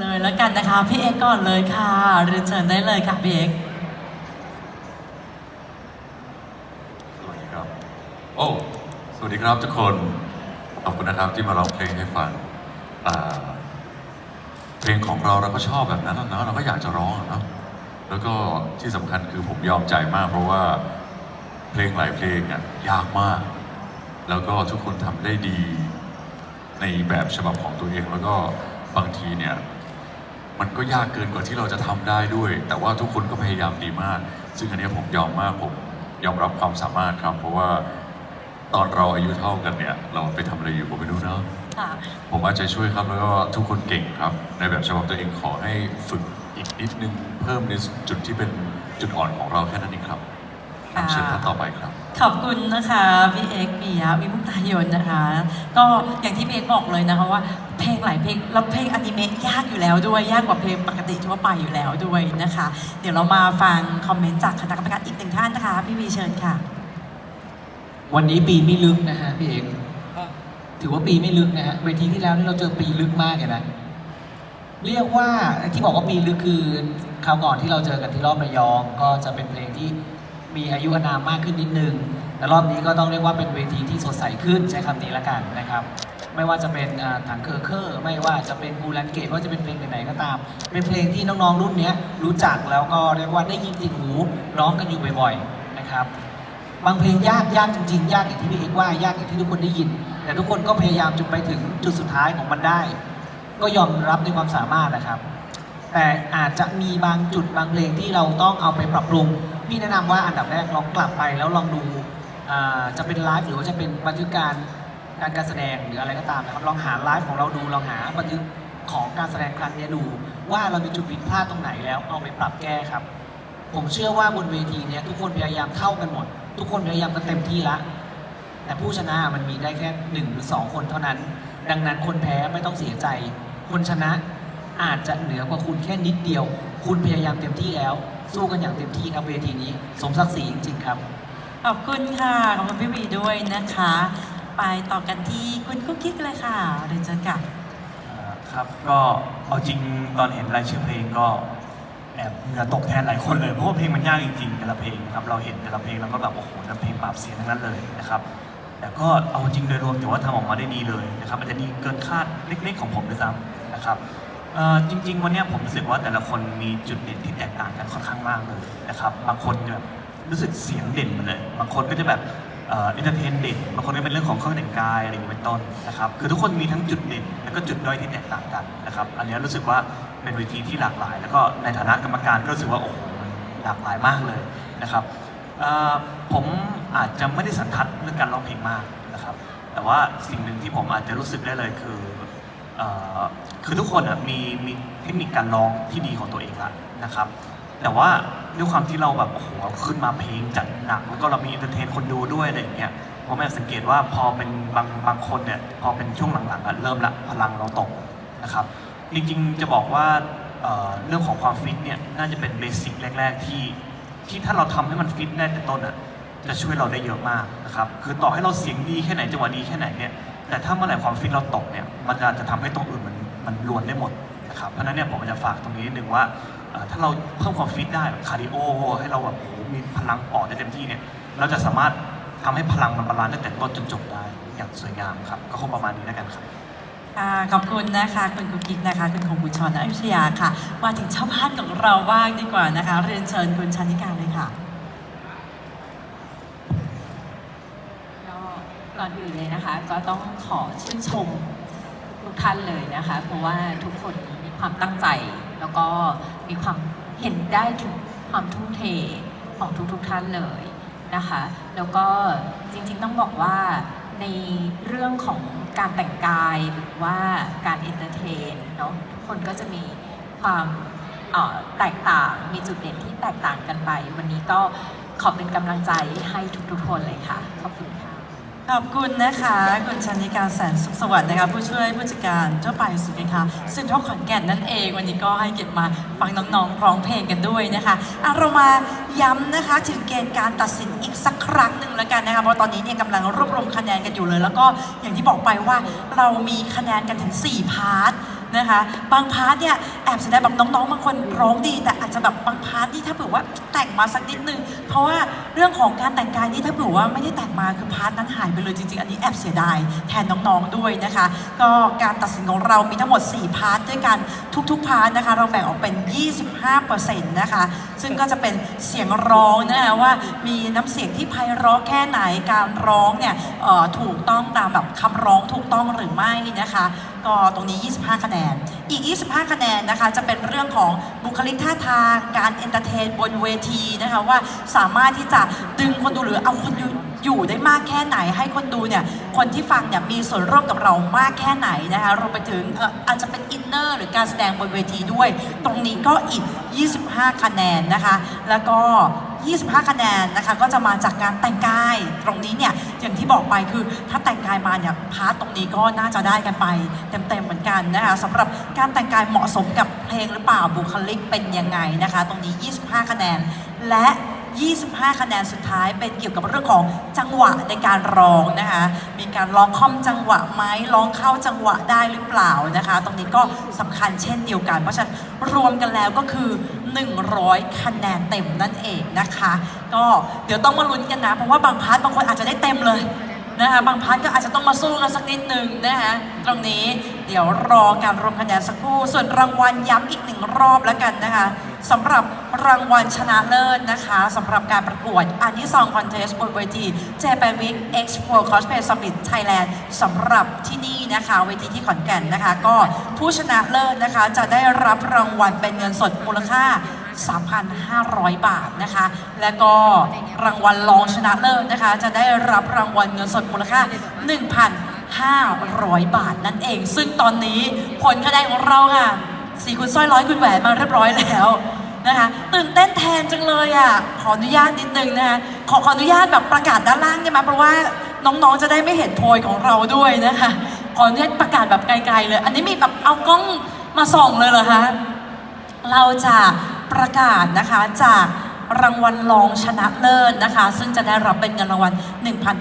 เลยแล้วกันนะคะ พี่เอกก่อนเลยค่ะเรียนเชิญได้เลยค่ะพี่เอกสวัสดีครับ โอ้ สวัสดีครับทุกคน ขอบคุณนะครับที่มาร้องเพลงให้ฟังอ่าเพลงของเราเราก็ชอบแบบนั้นนะเราก็อยากจะร้องนะแล้วก็ที่สำคัญคือผมยอมใจมาก เพราะว่าเพลงหลายเพลงอะยากมาก แล้วก็ทุกคนทำได้ดีในแบบฉบับของตัวเองแล้วก็บางทีเนี่ย มันก็ยากเกินกว่าที่เราจะทำได้ด้วย แต่ว่าทุกคนก็พยายามดีมาก ซึ่งอันเนี้ยผมยอมมากผมยอมรับความสามารถครับ เพราะว่าตอนเราอายุเท่ากันเนี่ย เราไปทำอะไรอยู่ผมไม่รู้เนอะค่ะผมเอาใจช่วยครับแล้วก็ทุกคนเก่งครับ ในแบบฉบับตัวเองขอให้ฝึกอีกนิดนึงเพิ่มในจุดที่เป็นจุดอ่อนของเราแค่นั้นเองครับค่ะเชิญท่านต่อไปครับ ขอบคุณนะคะพี่เอกปิยะวิมุตตายนนะคะ ก็อย่างที่พี่เอกบอกเลยนะคะว่าเพลงหลายเพลงแล้วเพลงอนิเมะยากอยู่แล้วด้วยยากกว่าเพลงปกติทั่วไปอยู่แล้วด้วยนะคะ เดี๋ยวเรามาฟังคอมเมนต์จากคณะกรรมการอีกหนึ่งท่านนะคะพี่วีเชิญค่ะ วันนี้ปีไม่ลึกนะฮะพี่เอกถือว่าปีไม่ลึกนะฮะเวทีที่แล้วนี่เราเจอปีลึกมากเลยนะเรียกว่าที่บอกว่าปีลึกคือคราวก่อนที่เราเจอกันที่รอบระยองก็จะเป็นเพลงที่มีอายุอานามมากขึ้นนิดนึงแต่รอบนี้ก็ต้องเรียกว่าเป็นเวทีที่สดใสขึ้นใช้คำนี้ละกันนะครับ ไม่ว่าจะเป็นถังเคอร์เคอร์ ไม่ว่าจะเป็นบูแลนเกตว่าจะเป็นเพลงไหนๆก็ตาม เป็นเพลงที่น้องๆรุ่นนี้รู้จักแล้วก็เรียกว่าได้ยินติดหูร้องกันอยู่บ่อยๆนะครับบางเพลงยากยากจริง ๆ ยากอย่างที่พี่เอกว่ายากอย่างที่ทุกคนได้ยิน แต่ทุกคนก็พยายามจนไปถึงจุดสุดท้ายของมันได้ ก็ยอมรับในความสามารถนะครับ แต่อาจจะมีบางจุดบางเพลงที่เราต้องเอาไปปรับปรุงพี่แนะนำว่าอันดับแรกลองกลับไปแล้วลองดูจะเป็นไลฟ์หรือว่าจะเป็นบันทึกการ การการแสดงหรืออะไรก็ตามนะครับลองหาไลฟ์ของเราดูลองหาบันทึกของการแสดงครั้งนี้ดู ว่าเรามีจุดผิดพลาดตรงไหนแล้วเอาไปปรับแก้ครับ ผมเชื่อว่าบนเวทีเนี้ยทุกคนพยายามเท่ากันหมด ทุกคนพยายามกันเต็มที่ละแต่ผู้ชนะมันมีได้แค่หนึ่งหรือสองคนเท่านั้น ดังนั้นคนแพ้ไม่ต้องเสียใจ คนชนะอาจจะเหนือกว่าคุณแค่นิดเดียว คุณพยายามเต็มที่แล้ว สู้กันอย่างเต็มที่ครับเวทีนี้ สมศักดิ์ศรีจริงๆครับ ขอบคุณค่ะ ขอบคุณพี่วีด้วยนะคะ ไปต่อกันที่คุณกุ๊กกิ๊กเลยค่ะเรียนเชิญค่ะ ครับก็เอาจริงตอนเห็นรายชื่อเพลงก็แอบเหงื่อตกแทนหลายคนเลยเพราะว่าเพลงมันยากจริงๆแต่ละเพลงนะครับเราเห็นแต่ละเพลงแล้วก็แบบโอ้โหนั่นเพลงปราบเสียงทั้งนั้นเลยนะครับแต่ก็เอาจริงโดยรวมถือว่าทำออกมาได้ดีเลยนะครับอาจจะดีเกินคาดเล็กๆของผมด้วยซ้ำนะครับเอ่อจริง ๆ วันเนี้ยผมรู้สึกว่าแต่ละคนมีจุดเด่นที่แตกต่างกันค่อนข้างมากเลยนะครับบางคนแบบรู้สึกเสียงเด่นมาเลย บางคนก็จะแบบ เอ่อนเตอร์เทนเด่นบางคนก็เป็นเรื่องของเครื่องแต่งกายอะไรอย่างนี้เป็นต้นนะครับคือทุกคนมีทั้งจุดเด่นแล้วก็จุดด้อยที่แตกต่างกันนะครับอันนี้รู้สึกว่าเป็นเวทีที่หลากหลาย แล้วก็ในฐานะกรรมการก็รู้สึกว่าโอ้โหหลากหลายมากเลยนะครับผมอาจจะไม่ได้สันทัดเรื่องการร้องเพลงมากนะครับ แต่ว่าสิ่งหนึ่งที่ผมอาจจะรู้สึกได้เลยคืออคือทุกคนมีมีเทคนิคการร้องที่ดีของตัวเองละนะครับ แต่ว่าด้วยความที่เราแบบโอ้โหขึ้นมาเพลงจัดหนัก แล้วก็เรามีเอนเตอร์เทนคนดูด้วยอะไรอย่างเงี้ยผมแอบสังเกตว่าพอเป็นบางบางคนเนี่ยพอเป็นช่วงหลังๆอะเริ่มละพลังเราตกนะครับ จริงๆจะบอกว่าเอ่อเรื่องของความฟิตเนี่ยน่าจะเป็นเบสิกแรก ๆ ที่ที่ถ้าเราทำให้มันฟิตได้แต่ต้นอะจะช่วยเราได้เยอะมากนะครับคือต่อให้เราเสียงดีแค่ไหนจังหวะดีแค่ไหนเนี่ยแต่ถ้าเมื่อไหร่ความฟิตเราตกเนี่ยมันจะจะทำให้ตรงอื่นมันมันรวนได้หมดนะครับเพราะนั้นเนี่ยผมจะฝากตรงนี้นิดนึงว่า อ่อถ้าเราเพิ่มความฟิตได้คาร์ดิโอให้เราแบบโอ้โหมีพลังปอดได้เต็มที่เนี่ย เราจะสามารถทำให้พลังมันบาลานซ์ตั้งแต่ต้นจนจบได้อย่างสวยงามครับ ก็คงประมาณนี้แล้วกันครับค่ะขอบคุณนะคะ คุณกุ๊กกิ๊กนะคะ คุณคงบุญชรอยุธยาค่ะ มาถึงชาวบ้านของเราบ้างดีกว่านะคะ เรียนเชิญคุณชานิการเลยค่ะ ก็ก่อนอื่นเลยนะคะ ก็ต้องขอชื่นชมทุกท่านเลยนะคะ เพราะว่าทุกคนมีความตั้งใจ แล้วก็มีความเห็นได้ถึงความทุ่มเทของทุกๆท่านเลยนะคะ แล้วก็จริงๆต้องบอกว่าในเรื่องของการแต่งกายหรือว่าการเอนเตอร์เทนเนาะทุกคนก็จะมีความแตกต่างมีจุดเด่นที่แตกต่างกันไป วันนี้ก็ขอเป็นกำลังใจให้ทุกๆคนเลยค่ะ ขอบคุณค่ะ ขอบคุณนะคะ คุณชนิการแสนสุขสวัสดิ์นะคะ ผู้ช่วยผู้จัดการเจ้าไปสุขค่ะซึ่งทบขอนแก่นนั่นเอง วันนี้ก็ให้เก็บมาฟังน้องๆร้องเพลงกันด้วยนะคะอะเรามาย้ำนะคะถึงเกณฑ์การตัดสินอีกสักครั้งหนึ่งแล้วกันนะคะเพราะตอนนี้เนี่ยกำลังรวบรวมคะแนนกันอยู่เลย แล้วก็อย่างที่บอกไปว่าเรามีคะแนนกันถึง 4 พาร์ท นะคะ บางพาร์ทเนี่ยแอบเสียดายแบบน้องๆบางคนร้องดี แต่อาจจะแบบบางพาร์ทนี่ถ้าเผื่อว่าแต่งมาสักนิดนึง เพราะว่าเรื่องของการแต่งกายนี่ถ้าเผื่อว่าไม่ได้แต่งมาคือพาร์ทนั้นหายไปเลยจริงๆ อันนี้แอบเสียดายแทนน้องๆด้วยนะคะ ก็การตัดสินของเรามีทั้งหมด 4 พาร์ทด้วยกันทุกๆพาร์ทนะคะ เราแบ่งออกเป็น 25%นะคะซึ่งก็จะเป็นเสียงร้องนะคะว่ามีน้ำเสียงที่ไพเราะแค่ไหนการร้องเนี่ยถูกต้องตามแบบคำร้องถูกต้องหรือไม่นะคะ ก็ตรงนี้ 25 คะแนน อีก 25 คะแนนนะคะ จะเป็นเรื่องของบุคลิกท่าทาง การเอนเตอร์เทนบนเวทีนะคะว่าสามารถที่จะดึงคนดูหรือเอาคนดู อยู่ได้มากแค่ไหน ให้คนดูเนี่ยคนที่ฟังเนี่ยมีส่วนร่วมกับเรามากแค่ไหนนะคะรวมไปถึงอออาจจะเป็นอินเนอร์หรือการแสดงบนเวทีด้วย ตรงนี้ก็อีก 25 คะแนนนะคะ แล้วก็ 25 คะแนนนะคะก็จะมาจากการแต่งกาย ตรงนี้เนี่ยอย่างที่บอกไปคือถ้าแต่งกายมาเนี่ยพาร์ทตรงนี้ก็น่าจะได้กันไป เต็มๆเหมือนกันนะคะสำหรับการแต่งกายเหมาะสมกับเพลงหรือเปล่าบุคลิกเป็นยังไงนะคะ ตรงนี้ 25 คะแนนและ 25 คะแนนสุดท้ายเป็นเกี่ยวกับเรื่องของจังหวะในการร้องนะคะ มีการร้องค่อมจังหวะไหมร้องเข้าจังหวะได้หรือเปล่านะคะ ตรงนี้ก็สำคัญเช่นเดียวกัน เพราะฉะนั้นรวมกันแล้วก็คือ 100 คะแนนเต็มนั่นเองนะคะ ก็เดี๋ยวต้องมาลุ้นกันนะ เพราะว่าบางพาร์ทบางคนอาจจะได้เต็มเลยนะคะบางพาร์ทก็อาจจะต้องมาสู้กันสักนิดหนึ่งนะคะตรงนี้เดี๋ยวรอการรวมคะแนนสักครู่ ส่วนรางวัลย้ำอีกหนึ่งรอบแล้วกันนะคะ สำหรับรางวัลชนะเลิศนะคะสำหรับการประกวดอันที่ซองคอนเทสบนเวที Japan Week Expo Cosplay Summit Thailand สำหรับที่นี่นะคะเวทีที่ขอนแก่นนะคะ ก็ผู้ชนะเลิศนะคะจะได้รับรางวัลเป็นเงินสดมูลค่า 3,500 บาทนะคะ และก็รางวัลรองชนะเลิศนะคะ จะได้รับรางวัลเงินสดมูลค่า 1,500 บาทนั่นเอง ซึ่งตอนนี้ผลคะแนนของเราค่ะ สีคุณสร้อยร้อยคุณแหวนมาเรียบร้อยแล้วนะคะตื่นเต้นแทนจังเลยอะขออนุญาตนิดนึงนะคะขอขออนุญาตแบบประกาศด้านล่างได้ไหมเพราะว่าน้องๆจะได้ไม่เห็นโพยของเราด้วยนะคะขออนุญาตประกาศแบบไกลๆเลย อันนี้มีแบบเอากล้องมาส่องเลยเหรอคะเราจะประกาศนะคะจาก รางวัลรองชนะเลิศนะคะ ซึ่งจะได้รับเป็นเงินรางวัล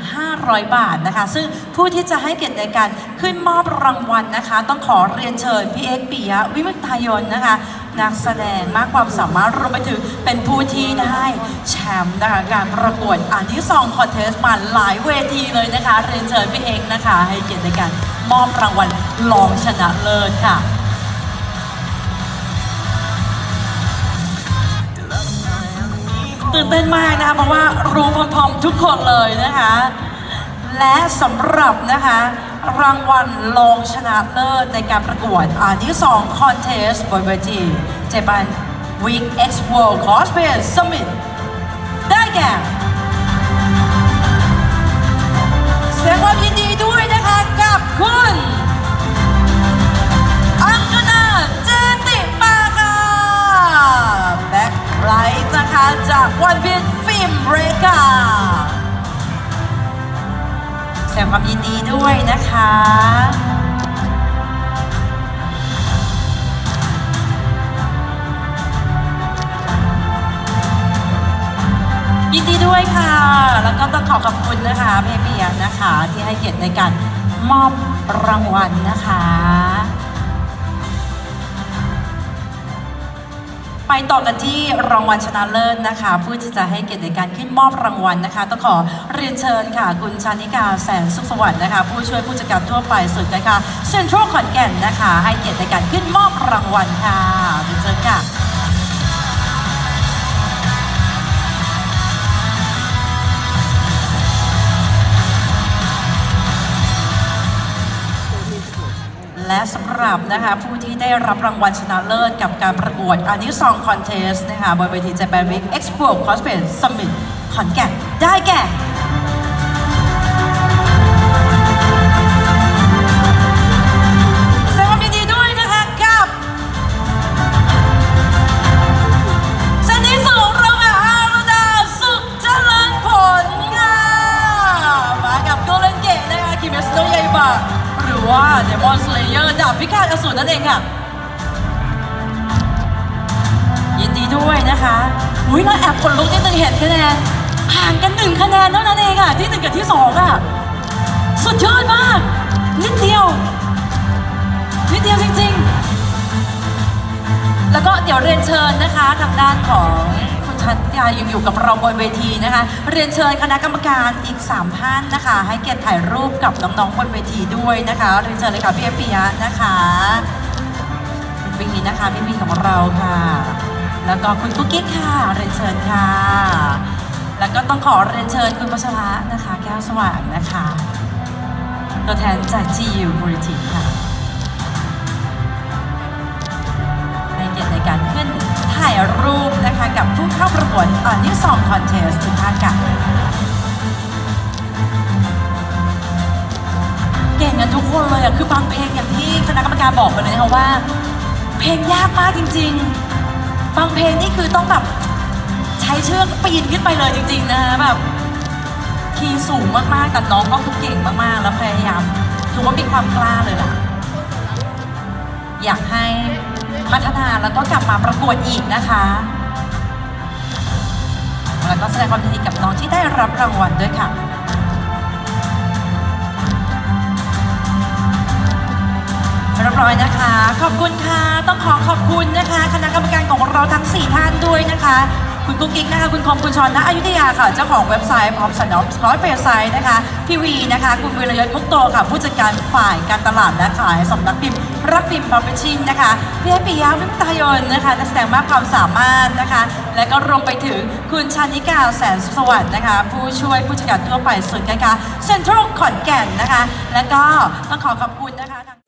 1,500 บาทนะคะ ซึ่งผู้ที่จะให้เกียรติในการขึ้นมอบรางวัลนะคะ ต้องขอเรียนเชิญพี่เอ็กปิยะวิมุตายนนะคะนักแสดงมากความสามารถรวมไปถึงเป็นผู้ที่ได้แชมป์นะคะการประกวดอันที่สองคอนเทสต์มาหลายเวทีเลยนะคะ เรียนเชิญพี่เอ็กนะคะ ให้เกียรติในการมอบรางวัลรองชนะเลิศค่ะ ตื่นเต้นมากนะคะเพราะว่ารู้พร้อมๆทุกคนเลยนะคะ และสำหรับนะคะ รางวัลรองชนะเลิศในการประกวดอันที่สองคอนเทสบนเวที Japan Week X World Cosplay Summit ได้แก่ ด้วยนะคะ ยินดีด้วยค่ะ แล้วก็ต้องขอขอบคุณนะคะเพเปียนะคะ ที่ให้เกียรติในการมอบรางวัลนะคะ ไปต่อกันที่รางวัลชนะเลิศนะคะ ผู้ที่จะให้เกียรติในการขึ้นมอบรางวัลนะคะ ต้องขอเรียนเชิญค่ะ คุณชานิกาแสนสุขสวัสดิ์นะคะ ผู้ช่วยผู้จัดการทั่วไปสุดนะคะเซ็นทรัลขอนแก่นนะคะ ให้เกียรติในการขึ้นมอบรางวัลค่ะเรียนเชิญค่ะและสำหรับนะคะผู้ที่ ได้รับรางวัลชนะเลิศกับการประกวดอันนี้ซองคอนเทสนะคะบนเวที Japan Week Expo Cosplay Summit ขอนแก่นได้แก่สดงความยินดีด้วยนะคะกับเส้นที่สูงราค่ะอารุดาสุขเจริญผลค่ะมากับโกเลนเกตนะคะคิเมสโนะยาบะหรือ ว่าเดมอนสเลเยอร์ดาบพิฆาตอสูรนั่นเองค่ะ ยินดีด้วยนะคะ อุ้ยเราแอบขนลุกนิดนึงเห็นคะแนนห่างกันหนึ่งคะแนนเท่านั้นเองอะที่หนึ่งกับที่สองอะสุดยอดมาก นิดเดียว นิดเดียวจริงๆ แล้วก็เดี๋ยวเรียนเชิญนะคะทางด้านของ ชันยายังอยู่กับเราบนเวทีนะคะ เรียนเชิญคณะกรรมการอีก3ท่านนะคะ ให้เกียรติถ่ายรูปกับน้องๆบนเวทีด้วยนะคะ เรียนเชิญเลยค่ะพี่เอฟปิยะนะคะคุณปีนะคะพี่ปีของเราค่ะ แล้วก็คุณกุ๊กกิ๊กค่ะ เรียนเชิญค่ะ แล้วก็ต้องขอเรียนเชิญคุณพัชระนะคะ แก้วสว่างนะคะ ตัวแทนจาก GU b r i t i ค่ะ กีการขึ้นถ่ายรูปนะคะกับผู้เข้าประกวดอนิวซองคอนเทสทุกท่านค่ะ เก่งกันทุกคนเลยอะคือบางเพลงอย่างที่คณะกรรมการบอกไปเลยนะคะว่า เพลงยากมากจริง ๆ บางเพลงนี่คือต้องแบบใช้เชือกปีนขึ้นไปเลยจริง ๆ นะคะแบบคีย์สูงมากๆ แต่น้องก็คือเก่งมากๆ แล้วพยายามถือว่ามีความกล้าเลยล่ะ อยากให้ พัฒนาแล้วก็กลับมาประกวดอีกนะคะ แล้วก็แสดงความยินดีกับน้องที่ได้รับรางวัลด้วยค่ะเรียบร้อยนะคะ ขอบคุณค่ะ ต้องขอขอบคุณนะคะ คณะกรรมการของเราทั้ง 4 ท่านด้วยนะคะ คุณกุ๊กกิ๊กนะคะ คุณคมคุณชอนณอยุธยาค่ะ เจ้าของเว็บไซต์พร้อมสัญญาคอร์สเว็บไซต์นะคะ พี่วีนะคะ คุณวิรยศมุกโตค่ะ ผู้จัดการฝ่ายการตลาดและขายสำนักพิมพ์ รักพิมพ์พับชินนะคะพี่ปิยาวิมตายนนะคะนักแสดงมากความสามารถนะคะ และก็รวมไปถึงคุณชานิกาแสนสุวัสดิ์นะคะ ผู้ช่วยผู้จัดการทั่วไปส่วนย์การค้าเซ็นทรัลขอนแก่นนะคะ และก็ต้องขอขอบคุณนะคะ